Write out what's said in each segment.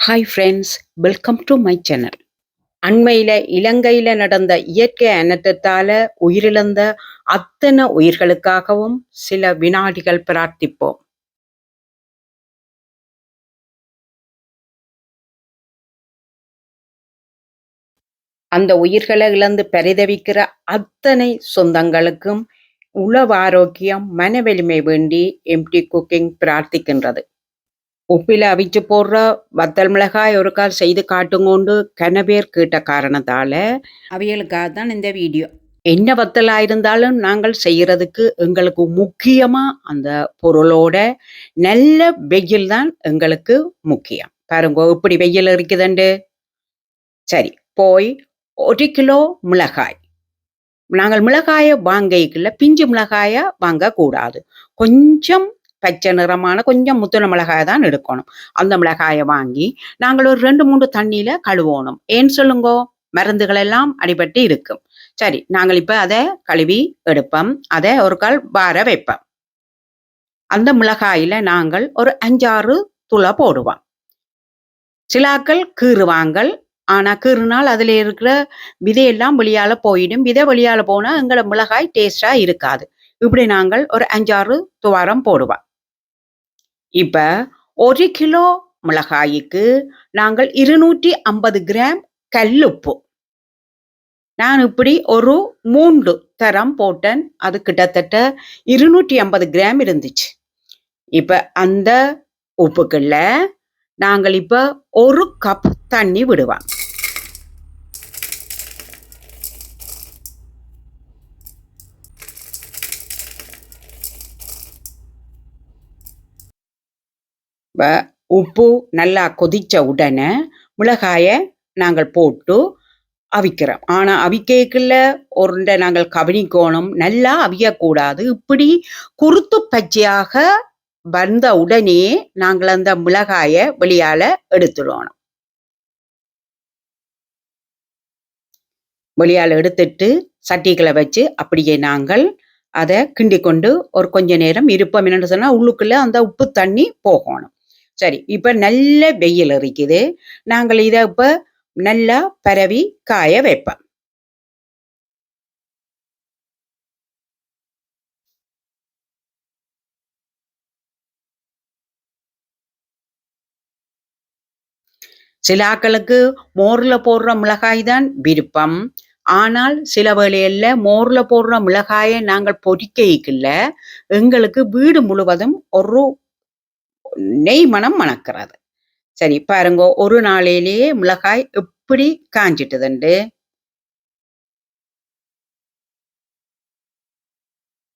Hi friends welcome to my channel அண்மையில இலங்கையில நடந்த இயற்கை அனர்த்தத்தால் உயிரிழந்த அத்தனை உயிர்களுக்காகவும் சில வினாடிகள் பிரார்த்திப்போம். அந்த உயிர்களை இழந்து பரிதவிக்கிற அத்தனை சொந்தங்களுக்கும் உளவு ஆரோக்கியம் மன வேண்டி எம்டி குக்கிங் பிரார்த்திக்கின்றது. உப்பில அவிச்சு போடுற வத்தல் மிளகாய் ஒரு கால் செய்து காட்டுங்கோண்டு கனவேர் கேட்ட காரணத்தால அவியலுக்காக தான் இந்த வீடியோ. என்ன வத்தலா இருந்தாலும் நாங்கள் செய்யறதுக்கு எங்களுக்கு முக்கியமா அந்த பொருளோட நல்ல வெயில் தான் எங்களுக்கு முக்கியம். பாருங்க இப்படி வெயில் இருக்குதுண்டு சரி போய் ஒரு கிலோ மிளகாய். நாங்கள் மிளகாயை வாங்கிக்கல பிஞ்சு மிளகாயை வாங்கக்கூடாது. கொஞ்சம் பச்சை நிறமான கொஞ்சம் முத்துன மிளகாய் தான் எடுக்கணும். அந்த மிளகாயை வாங்கி நாங்கள் ஒரு ரெண்டு மூணு தண்ணியில கழுவணும். ஏன் சொல்லுங்கோ? மருந்துகள் எல்லாம் அடிபட்டு இருக்கும் சரி நாங்கள் இப்ப அதை கழுவி எடுப்போம். அதை ஒரு கால் வார வைப்போம். அந்த மிளகாயில நாங்கள் ஒரு அஞ்சாறு துளை போடுவோம். சிலாக்கள் கீறுவாங்கள். ஆனா கீறுனால் அதுல இருக்கிற விதையெல்லாம் வெளியால போயிடும். விதை வெளியால போனா எங்களோட மிளகாய் டேஸ்டா இருக்காது. இப்படி நாங்கள் ஒரு அஞ்சாறு துவாரம் போடுவோம். இப்ப ஒரு கிலோ மிளகாய்க்கு நாங்கள் இருநூற்றி ஐம்பது கிராம் கல்லுப்பு. நான் இப்படி ஒரு மூன்று தரம் போட்டேன். அது கிட்டத்தட்ட இருநூற்றி ஐம்பது கிராம் இருந்துச்சு. இப்ப அந்த உப்புக்குள்ள நாங்கள் இப்ப ஒரு கப் தண்ணி விடுவோம். உப்பு நல்லா கொதிச்ச உடனே மிளகாயை நாங்கள் போட்டு அவிக்கிறோம். ஆனால் அவிக்கக்குள்ள ஒருண்ட நாங்கள் கவனிக்கணும் நல்லா அவியக்கூடாது. இப்படி குருத்து பச்சையாக வந்த உடனே நாங்கள் அந்த மிளகாயை வெளியால எடுத்துடணும். வெளியால் எடுத்துட்டு சட்டிகளை வச்சு அப்படியே நாங்கள் அதை கிண்டி கொண்டு ஒரு கொஞ்ச நேரம் இருப்போம். என்னென்னு சொன்னால் உள்ளுக்குள்ளே அந்த உப்பு தண்ணி போகணும். சரி இப்ப நல்ல வெயில் இருக்குது நாங்கள் இதை இப்ப நல்லா பரவி காய வைப்போம். சில ஆக்களுக்கு மோர்ல போடுற மிளகாய் தான் விருப்பம். ஆனால் சில வேளையில மோர்ல போடுற மிளகாயை நாங்கள் பொறிக்கைக்குள்ள எங்களுக்கு வீடு முழுவதும் ஒரு நெய் மனம் மணக்கிறது. சரி பாருங்க ஒரு நாளையிலேயே மிளகாய் எப்படி காஞ்சிட்டுதுண்டு?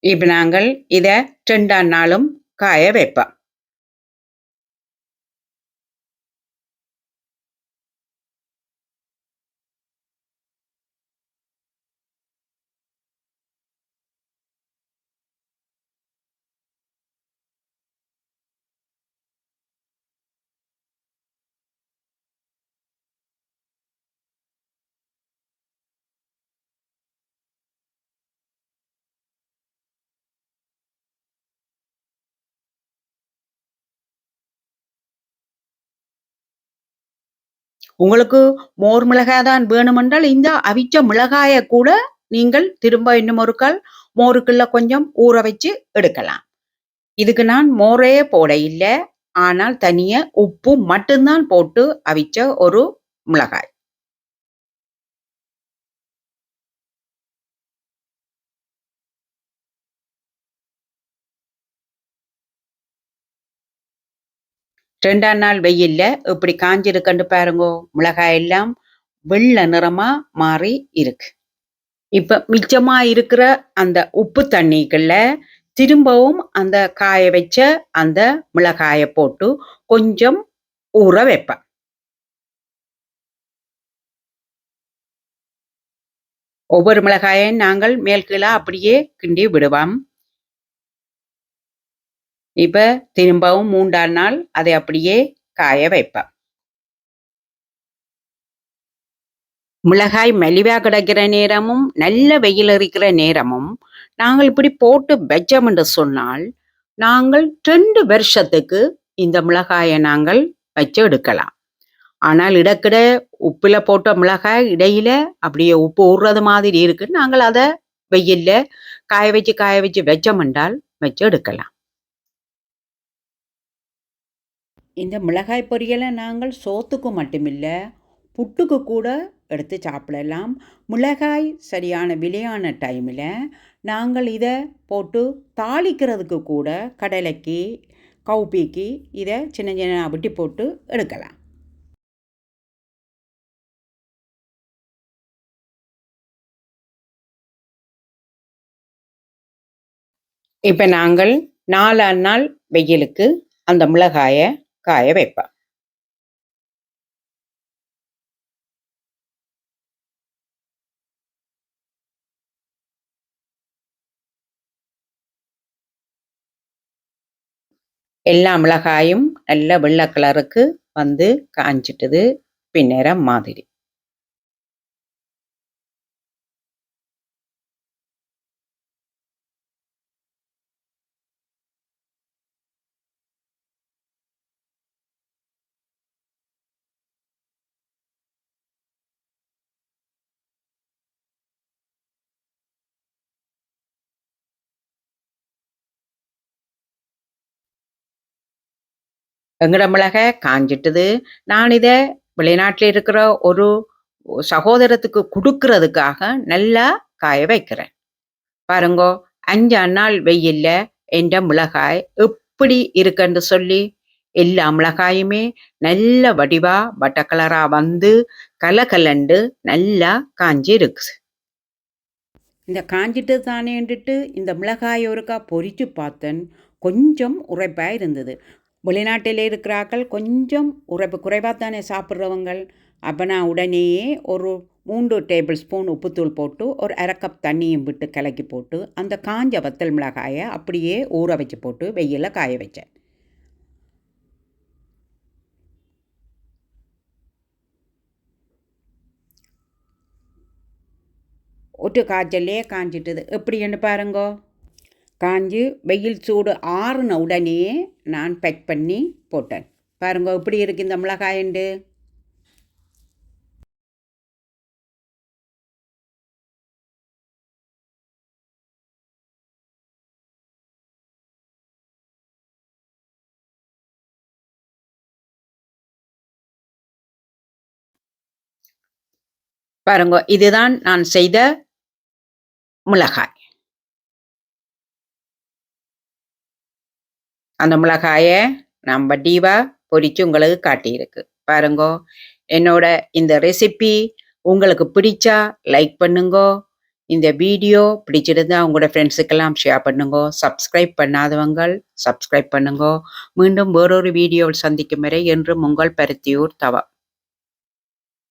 இப்ப நாங்கள் இத ரெண்டாம் நாளும் காய வைப்போம். உங்களுக்கு மோர் மிளகாய் தான் வேணுமென்றால் இந்த அவிச்ச மிளகாயை கூட நீங்கள் திரும்ப இன்னும் ஒரு கால் மோருக்குள்ள கொஞ்சம் ஊற வச்சு எடுக்கலாம். இதுக்கு நான் மோரே போட இல்லை. ஆனால் தனியா உப்பு மட்டும்தான் போட்டு அவிச்ச ஒரு மிளகாய். ரெண்டாம் நாள் வெயில்ல இப்படி காஞ்சிருக்கண்டு பாருங்கோ. மிளகாய் எல்லாம் வெள்ளை நிறமா மாறி இருக்கு. இப்ப மிச்சமா இருக்கிற அந்த உப்பு தண்ணிக்குள்ள திரும்பவும் அந்த காய வச்ச அந்த மிளகாயை போட்டு கொஞ்சம் ஊற வைப்பேன். ஒவ்வொரு மிளகாயையும் நாங்கள் மேல் கீழே அப்படியே கிண்டி விடுவோம். இப்ப திரும்பவும் மூன்றாம் நாள் அதை அப்படியே காய வைப்பேன் மிளகாய் மலிவா கிடைக்கிற நேரமும் நல்ல வெயில் இருக்கிற நேரமும் நாங்கள் இப்படி போட்டு வச்சோம் என்று சொன்னால் நாங்கள் ரெண்டு வருஷத்துக்கு இந்த மிளகாயை நாங்கள் வச்சு எடுக்கலாம். ஆனால் இடக்கிட உப்பில் போட்ட மிளகாய் இடையில அப்படியே உப்பு ஊறுறது மாதிரி இருக்கு நாங்கள் அதை வெயில்ல காய வச்சு காய வச்சு வச்சோமென்றால் வச்சு எடுக்கலாம். இந்த மிளகாய் பொரியலை நாங்கள் சோத்துக்கு மட்டுமில்லை புட்டுக்கு கூட எடுத்து சாப்பிடலாம். மிளகாய் சரியான விலையான டைமில் நாங்கள் இதை போட்டு தாளிக்கிறதுக்கு கூட கடலைக்கு கவுப்பிக்கு இதை சின்ன சின்ன வெட்டி போட்டு எடுக்கலாம். இப்போ நாங்கள் நாலு நாள் வெயிலுக்கு அந்த மிளகாயை காய வைப்பேன் எல்லா மிளகாயும் நல்ல வெள்ளை கலருக்கு வந்து காஞ்சிட்டுது பின்னேரம் மாதிரி எங்கட மிளக காஞ்சிட்டுது. நான் இதை வெளிநாட்டில் இருக்கிற ஒரு சகோதரத்துக்கு கொடுக்கறதுக்காக நல்லா காய வைக்கிறேன். பாருங்கோ அஞ்சு நாள் வெயில்ல என்ற மிளகாய் எப்படி இருக்குன்னு சொல்லி. எல்லா மிளகாயுமே நல்ல வடிவா வட்ட கலரா வந்து கலகலண்டு நல்லா காஞ்சி இருக்குது இந்த காஞ்சிட்டு தானேன்ட்டு இந்த மிளகாய் ஒருக்கா பொரிச்சு பார்த்தேன். கொஞ்சம் உரைப்பாக இருந்தது. வெளிநாட்டில் இருக்கிறாக்கள் கொஞ்சம் உரைப்பு குறைவாக தானே சாப்பிட்றவங்கள். அப்போ நான் உடனேயே ஒரு மூன்று டேபிள் ஸ்பூன் உப்புத்தூள் போட்டு ஒரு அரை கப் தண்ணியும் விட்டு கலக்கி போட்டு அந்த காஞ்ச வத்தல் மிளகாயை அப்படியே ஊற வச்சு போட்டு வெயிலில் காய வச்சேன். ஒட்டு காய்ச்சலே காஞ்சிட்டுது. எப்படின்னு பாருங்கோ. காஞ்சி வெயில் சூடு ஆறுன உடனே நான் பேக் பண்ணி போட்டேன். பாருங்க எப்படி இருக்கு இந்த மிளகாயண்டு பாருங்க இதுதான் நான் செய்த மிளகாய். அந்த மிளகாயை நம்ம டீவா பொறிச்சு உங்களுக்கு காட்டியிருக்கு. பாருங்கோ என்னோட இந்த ரெசிபி உங்களுக்கு பிடிச்சா லைக் பண்ணுங்கோ. இந்த வீடியோ பிடிச்சிருந்தா உங்களோட ஃப்ரெண்ட்ஸுக்கெல்லாம் ஷேர் பண்ணுங்கோ. சப்ஸ்கிரைப் பண்ணாதவங்கள் சப்ஸ்கிரைப் பண்ணுங்கோ. மீண்டும் வேறொரு வீடியோவில் சந்திக்கும் வரை என்றும் உங்கள் பருத்தியூர் தவா.